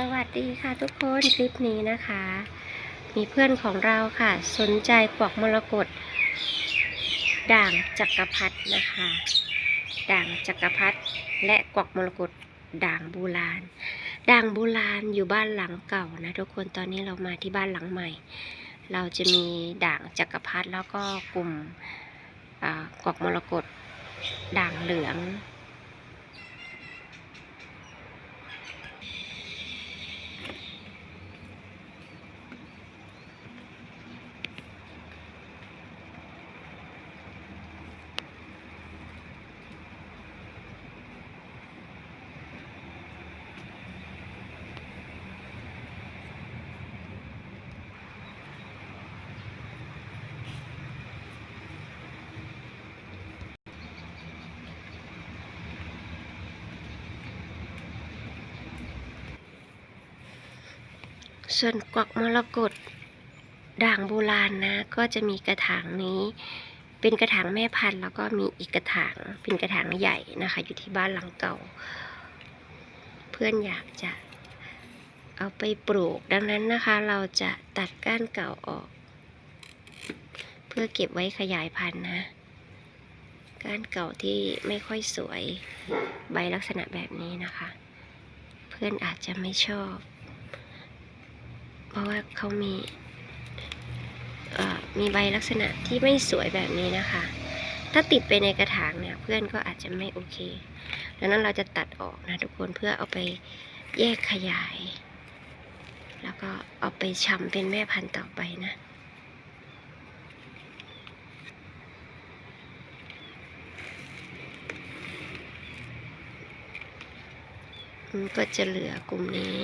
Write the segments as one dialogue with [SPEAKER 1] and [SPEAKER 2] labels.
[SPEAKER 1] สวัสดีค่ะทุกคนคลิปนี้นะคะ มีเพื่อนของเราค่ะ สนใจกวักมรกตด่างจักรพรรดินะคะ ด่างจักรพรรดิและกวักมรกตด่างโบราณ ด่างโบราณอยู่บ้านหลังเก่านะทุกคนตอนนี้เรามาที่บ้านหลังใหม่ เราจะมีด่างจักรพรรดิแล้วก็กลุ่มอ่ากวักมรกตด่างเหลือง ส่วนกวักมรกตด่างโบราณนะ ก็จะมีกระถางนี้ เป็นกระถางแม่พันธุ์แล้วก็มีอีกกระถางเป็นกระถางใหญ่นะคะ อยู่ที่บ้านหลังเก่า เพื่อนอยากจะเอาไปปลูกดังนั้นนะคะ เราจะตัดก้านเก่าออก เพื่อเก็บไว้ขยายพันธุ์นะก้านเก่าที่ไม่ค่อยสวยใบลักษณะแบบนี้นะคะ เพื่อนอาจจะไม่ชอบ ราะว่าเขามีมีใบลักษณะที่ไม่สวยแบบนี้นะคะ ถ้าติดไปในกระถางเนี่ยเพื่อนก็อาจจะไม่โอเค ดังนั้นเราจะตัดออกนะทุกคนเพื่อเอาไปแยกขยาย แล้วก็เอาไปชำเป็นแม่พันธุ์ต่อไปนะก็จะเหลือกลุ่มนี้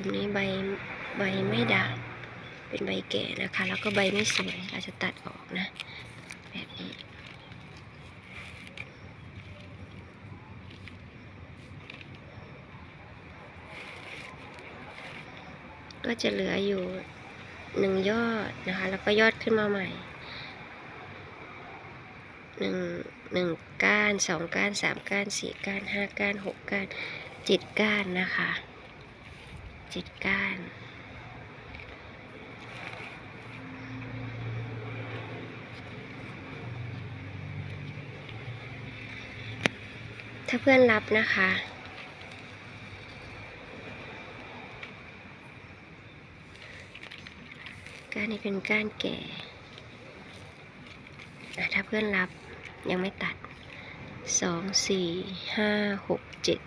[SPEAKER 1] กลุ่มนี้ใบใบไม่ด่างเป็นใบแก่นะคะ แล้วก็ใบไม่สวยเราจะตัดออกนะ แบบนี้ ก็จะเหลืออยู่หนึ่งยอดนะคะ แล้วก็ยอดขึ้นมาใหม่หนึ่งหนึ่งก้านสองก้านสามก้านสี่ก้านห้าก้านหกก้านเจ็ดก้านนะคะ เจ็ดก้านถ้าเพื่อนรับนะคะ ก้านนี้เป็นก้านแก่ถ้าเพื่อนรับยังไม่ตัด สอง สี่ ห้า หก เจ็ด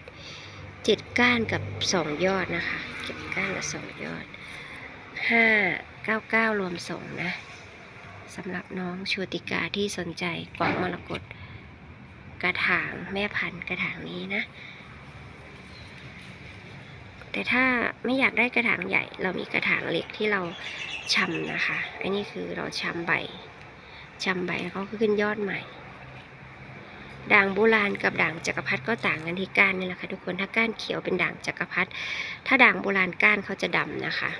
[SPEAKER 1] เจ็ดก้านกับสองยอดนะคะเก็บก้านกับสองยอดห้าเก้าเก้ารวมสองนะสำหรับน้องโชติกาที่สนใจกวักมรกตกระถางแม่พันธุ์กระถางนี้นะ แต่ถ้าไม่อยากได้กระถางใหญ่ เรามีกระถางเล็กที่เราชำนะคะ อันนี้คือเราชำใบชำใบแล้วก็ขึ้นยอดใหม่ ด่างโบราณกับด่างจักรพรรดิก็ต่างกันที่ก้านนี่แหละค่ะทุกคนถ้าก้านเขียวเป็นด่างจักรพรรดิถ้าด่างโบราณก้านเขาจะดำนะคะ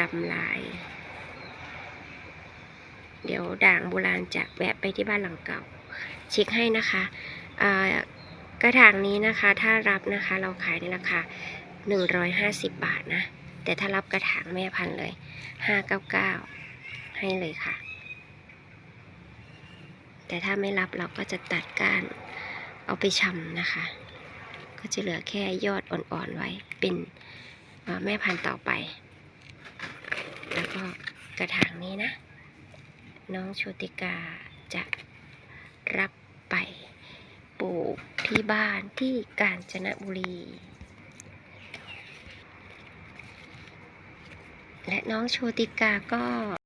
[SPEAKER 1] ดำลาย เดี๋ยวด่างโบราณจะแวะไปที่บ้านหลังเก่า เช็คให้นะคะกระถางนี้นะคะถ้ารับนะคะเราขายในราคา150 บาทนะ แต่ถ้ารับกระถางแม่พันเลย 599 ให้เลยค่ะ แต่ถ้าไม่รับเราก็จะตัดก้านเอาไปชำนะคะ ก็จะเหลือแค่ยอดอ่อนๆไว้เป็นแม่พันธุ์ต่อไป แล้วก็กระถางนี้นะ น้องโชติกาจะรับไปปลูกที่บ้านที่กาญจนบุรี และน้องโชติกาก็